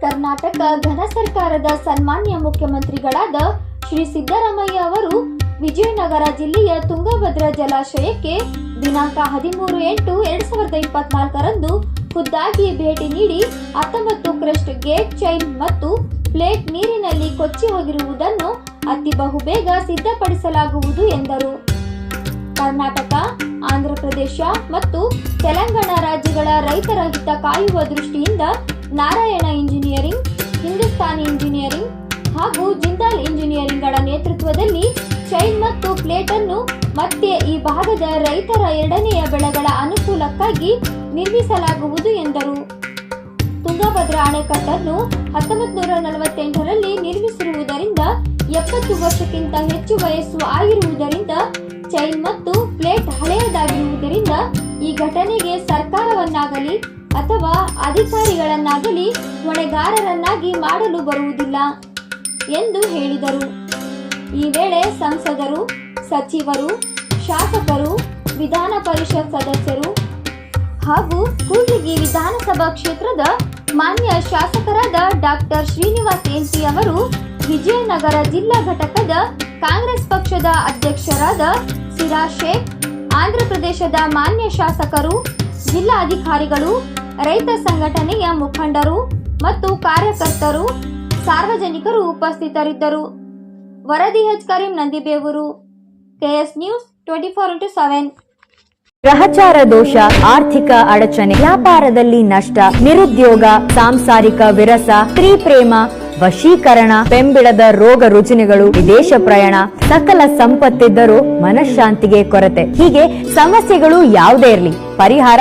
ಕರ್ನಾಟಕ ಘನ ಸರ್ಕಾರದ ಸನ್ಮಾನ್ಯ ಮುಖ್ಯಮಂತ್ರಿಗಳಾದ ಶ್ರೀ ಸಿದ್ದರಾಮಯ್ಯ ಅವರು ವಿಜಯನಗರ ಜಿಲ್ಲೆಯ ತುಂಗಭದ್ರಾ ಜಲಾಶಯಕ್ಕೆ ದಿನಾಂಕ ಹದಿಮೂರು ಎಂಟು ಎರಡ್ ಸಾವಿರದ ಇಪ್ಪತ್ನಾಲ್ಕರಂದು ಖುದ್ದಾಗಿ ಭೇಟಿ ನೀಡಿ ಹತ್ತೊಂಬತ್ತು ಕ್ರಸ್ಟ್ ಗೇಟ್ ಚೈನ್ ಮತ್ತು ಪ್ಲೇಟ್ ನೀರಿನಲ್ಲಿ ಕೊಚ್ಚಿ ಹೋಗಿರುವುದನ್ನು ಅತಿ ಬಹುಬೇಗ ಸಿದ್ಧಪಡಿಸಲಾಗುವುದು ಎಂದರು. ಕರ್ನಾಟಕ ಆಂಧ್ರಪ್ರದೇಶ ಮತ್ತು ತೆಲಂಗಾಣ ರಾಜ್ಯಗಳ ರೈತರ ಹಿತ ಕಾಯುವ ದೃಷ್ಟಿಯಿಂದ ನಾರಾಯಣ ಇಂಜಿನಿಯರಿಂಗ್, ಹಿಂದೂಸ್ತಾನಿ ಇಂಜಿನಿಯರಿಂಗ್ ಹಾಗೂ ಜಿಂದಾಲ್ ಇಂಜಿನಿಯರಿಂಗ್ಗಳ ನೇತೃತ್ವದಲ್ಲಿ ಚೈನ್ ಮತ್ತು ಪ್ಲೇಟ್ ಅನ್ನು ಮತ್ತೆ ಈ ಭಾಗದ ರೈತರ ಎರಡನೆಯ ಬೆಳೆಗಳ ಅನುಕೂಲಕ್ಕಾಗಿ ನಿರ್ಮಿಸಲಾಗುವುದು ಎಂದರು. ತುಂಗಭದ್ರಾ ಅಣೆಕಟ್ಟನ್ನು ಹತ್ತೊಂಬತ್ತು ನೂರ ನಲವತ್ತೆಂಟರಲ್ಲಿ ನಿರ್ಮಿಸಿರುವುದರಿಂದ ಎಪ್ಪತ್ತು ವರ್ಷಕ್ಕಿಂತ ಹೆಚ್ಚು ವಯಸ್ಸು ಆಗಿರುವುದರಿಂದ ಚೈನ್ ಮತ್ತು ಪ್ಲೇಟ್ ಹಳೆಯದಾಗಿರುವುದರಿಂದ ಈ ಘಟನೆಗೆ ಸರ್ಕಾರವನ್ನಾಗಲಿ ಅಥವಾ ಅಧಿಕಾರಿಗಳನ್ನಾಗಲಿ ಹೊಣೆಗಾರರನ್ನಾಗಿ ಮಾಡಲು ಬರುವುದಿಲ್ಲ ಎಂದು ಹೇಳಿದರು. ಈ ವೇಳೆ ಸಂಸದರು, ಸಚಿವರು, ಶಾಸಕರು, ವಿಧಾನ ಪರಿಷತ್ ಸದಸ್ಯರು ಹಾಗೂ ಕೂಡ್ಲಿಗಿ ವಿಧಾನಸಭಾ ಕ್ಷೇತ್ರದ ಮಾನ್ಯ ಶಾಸಕರಾದ ಡಾಕ್ಟರ್ ಶ್ರೀನಿವಾಸ್ ಎನ್ಟಿ ಅವರು ವಿಜಯನಗರ ಜಿಲ್ಲಾ ಘಟಕದ ಕಾಂಗ್ರೆಸ್ ಪಕ್ಷದ ಅಧ್ಯಕ್ಷರಾದ ಸಿರಾ ಶೇಖ್ ಆಂಧ್ರಪ್ರದೇಶದ ಮಾನ್ಯ ಶಾಸಕರು ಜಿಲ್ಲಾ ಅಧಿಕಾರಿಗಳು ರೈತ ಸಂಘಟನೆಯ ಮುಖಂಡರು ಮತ್ತು ಕಾರ್ಯಕರ್ತರು, ಸಾರ್ವಜನಿಕರು ಉಪಸ್ಥಿತರಿದ್ದರು. ವರದಿ Karim Nandibevur, KS news twenty four into seven. ಗ್ರಹಚಾರ ದೋಷ, ಆರ್ಥಿಕ ಅಡಚಣೆ, ವ್ಯಾಪಾರದಲ್ಲಿ ನಷ್ಟ, ನಿರುದ್ಯೋಗ, ಸಾಂಸಾರಿಕ ವಿರಸ ಸ್ತ್ರೀ ಪ್ರೇಮ ವಶೀಕರಣ, ಬೆಂಬಿಡದ ರೋಗ ರುಜಿನಗಳು, ವಿದೇಶ ಪ್ರಯಾಣ, ಸಕಲ ಸಂಪತ್ತಿದ್ದರೂ ಮನಃಶಾಂತಿಗೆ ಕೊರತೆ. ಹೀಗೆ ಸಮಸ್ಯೆಗಳು ಯಾವುದೇ ಇರಲಿ. ಪರಿಹಾರ